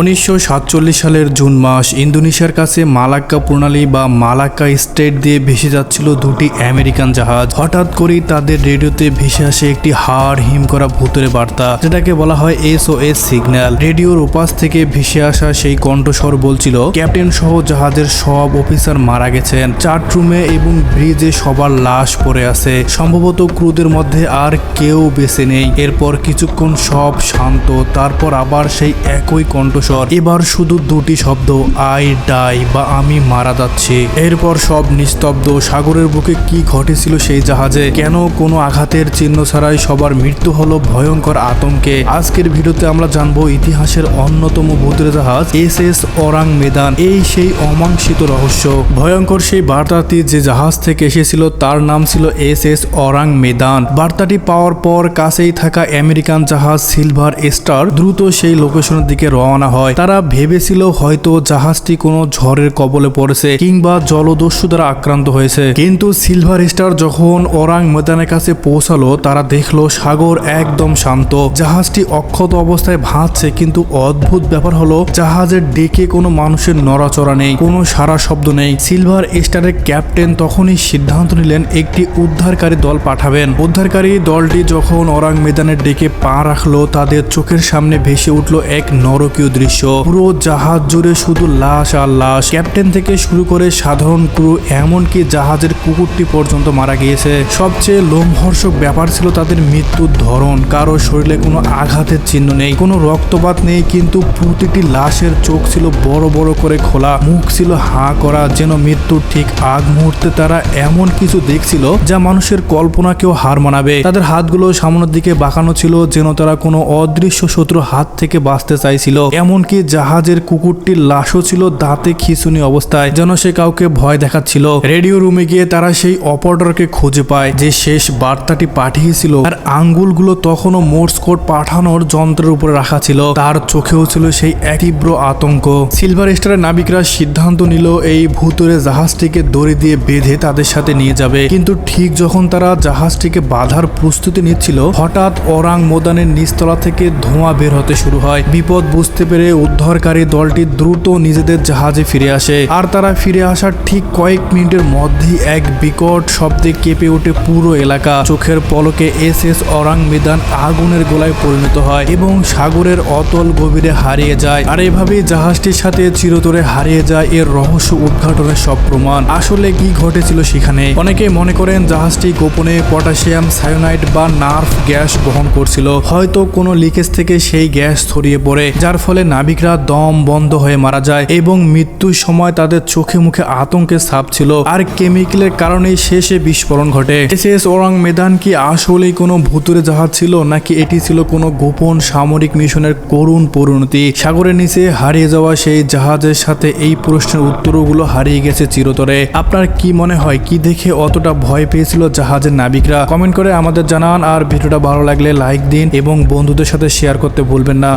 উনিশশো সাতচল্লিশ সালের জুন মাস ইন্দোনেশিয়ার কাছে মালাক্কা প্রণালী বা মালাক্কা স্টেট দিয়ে ভেসে যাচ্ছিল দুটি আমেরিকান জাহাজ। হঠাৎ করেই তাদের রেডিওতে ভেসে আসে একটি হাড় হিম করা ভূতরে বার্তা, যেটাকে বলা হয় এস ও এস সিগন্যাল। রেডিওর উপাস থেকে ভেসে আসা সেই কণ্ঠস্বর বলছিল, ক্যাপ্টেন সহ জাহাজের সব অফিসার মারা গেছেন। চার্ট রুমে এবং ব্রিজে সবার লাশ পড়ে আছে। সম্ভবত ক্রুদের মধ্যে আর কেউ বেঁচে নেই। এরপর কিছুক্ষণ সব শান্ত, তারপর আবার সেই একই কণ্ঠস্বর এবার শুধু দুটি শব্দ, আই, ডাই, বা আমি মারা যাচ্ছি। এরপর সব নিস্তব্ধ, সাগরের বুকে কি ঘটেছিল সেই জাহাজে? কেন কোনো আঘাতের চিহ্ন ছাড়াই সবার মৃত্যু হলো ভয়ঙ্কর আতঙ্কে? আজকের ভিডিওতে আমরা জানব ইতিহাসের অন্যতম ভূতের জাহাজ এস এস অরাং মেদান। এই সেই অমাংসিত রহস্য। ভয়ঙ্কর সেই বার্তাটি যে জাহাজ থেকে এসেছিল, তার নাম ছিল এস এস অরাং মেদান। বার্তাটি পাওয়ার পর কাছেই থাকা আমেরিকান জাহাজ সিলভার স্টার দ্রুত সেই লোকেশনের দিকে রওনা হয়। তারা ভেবেছিল হয়তো জাহাজটি কোনো ঝড়ের কবলে পড়েছে কিংবা জলদস্যু দ্বারা আক্রান্ত হয়েছে। কিন্তু সিলভার স্টার যখন ওরাং মেদানের কাছে পৌঁছালো, তারা দেখল সাগর একদম শান্ত। জাহাজটি অক্ষত অবস্থায় ভাসছে কিন্তু অদ্ভুত ব্যাপার হলো জাহাজের ডেকে কোনো মানুষের নড়াচড়া নেই, কোনো সারা শব্দ নেই। সিলভার স্টারের ক্যাপ্টেন তখনই সিদ্ধান্ত নিলেন, একটি উদ্ধারকারী দল পাঠাবেন। উদ্ধারকারী দলটি যখন ওরাং মেদানের ডেকে পা রাখল, তাদের চোখের সামনে ভেসে উঠল এক নরকীয় দৃশ্য। পুরো জাহাজ জুড়ে শুধু লাশ আর লাশ। ক্যাপ্টেন থেকে শুরু করে সাধারণ ক্রু, এমনকি জাহাজের কুকুরটি পর্যন্ত মারা গিয়েছে। সবচেয়ে লোমহর্ষক ব্যাপার ছিল তাদের মৃত্যুর ধরন। কারও শরীরে কোনো আঘাতের চিহ্ন নেই, কোনো রক্তপাত নেই, কিন্তু প্রতিটি লাশের চোখ ছিল বড় বড় করে খোলা। মুখ ছিল হাঁ করা, যেন মৃত্যুর ঠিক আগ মুহূর্তে তারা এমন কিছু দেখছিল যা মানুষের কল্পনাকেও হার মানাবে। তাদের হাতগুলো সামনের দিকে বাঁকানো ছিল, যেন তারা কোনো অদৃশ্য শত্রু হাত থেকে বাঁচতে চাইছিল। এমনকি জাহাজের কুকুরটির লাশও ছিল দাঁতে খিঁচুনি অবস্থায়, যেন সে কাউকে ভয় দেখাচ্ছিল। রেডিও রুমে গিয়ে তারা সেই অপারেটরকে খুঁজে পায়, যে শেষ বার্তাটি পাঠিয়েছিল। আর আঙ্গুলগুলো তখনও মোর্স কোড পাঠানোর যন্ত্রের উপরে রাখা ছিল। তার চোখেও ছিল সেই তীব্র আতঙ্ক। সিলভার স্টারের নাবিকরা সিদ্ধান্ত নিল, এই ভূতরে জাহাজটিকে দড়ি দিয়ে বেঁধে তাদের সাথে নিয়ে যাবে। কিন্তু ঠিক যখন তারা জাহাজটিকে বাধার প্রস্তুতি নিচ্ছিল, হঠাৎ ওরাং মোদানের নিচতলা থেকে ধোঁয়া বের হতে শুরু হয়। বিপদ বুঝতে পেরে উদ্ধারকারী দলটি দ্রুত নিজেদের জাহাজে ফিরে আসে। আর তারা ফিরে আসার ঠিক কয়েক মিনিটের মধ্যেই এক বিকট শব্দে কেঁপে ওঠে পুরো এলাকা। চোখের পলকে এস এস অরাং মেদান আগুনের গোলায় পরিণত হয় এবং সাগরের অতল গভীরে হারিয়ে যায়। আর এভাবেই জাহাজটির সাথে চিরতরে হারিয়ে যায় এর রহস্য উদ্ঘাটনের সব প্রমাণ। আসলে কি ঘটেছিল সেখানে? অনেকে মনে করেন জাহাজটি গোপনে পটাশিয়াম সায়োনাইড বা নার্ভ গ্যাস বহন করছিল। হয়তো কোনো লিকেজ থেকে সেই গ্যাস ছড়িয়ে পড়ে, যার ফলে নাবিকরা দম বন্ধ হয়ে মারা যায় এবং মৃত্যুর সময় তাদের চোখে মুখে আতঙ্কের ছাপ ছিল আর কেমিক্যালের কারণেই শেষে বিস্ফোরণ ঘটে। এস এস ওরাং মেদান কি আসলেই কোনো ভুতুরে জাহাজ ছিল, নাকি এটি ছিল কোনো গোপন সামরিক মিশনের করুণ পরিণতি? সাগরের নিচে হারিয়ে যাওয়া সেই জাহাজের সাথে এই প্রশ্নের উত্তরগুলো হারিয়ে গেছে চিরতরে। আপনার কি মনে হয়, কি দেখে অতটা ভয় পেয়েছিল জাহাজের নাবিকরা? কমেন্ট করে আমাদের জানান, আর ভিডিওটা ভালো লাগলে লাইক দিন এবং বন্ধুদের সাথে শেয়ার করতে ভুলবেন না।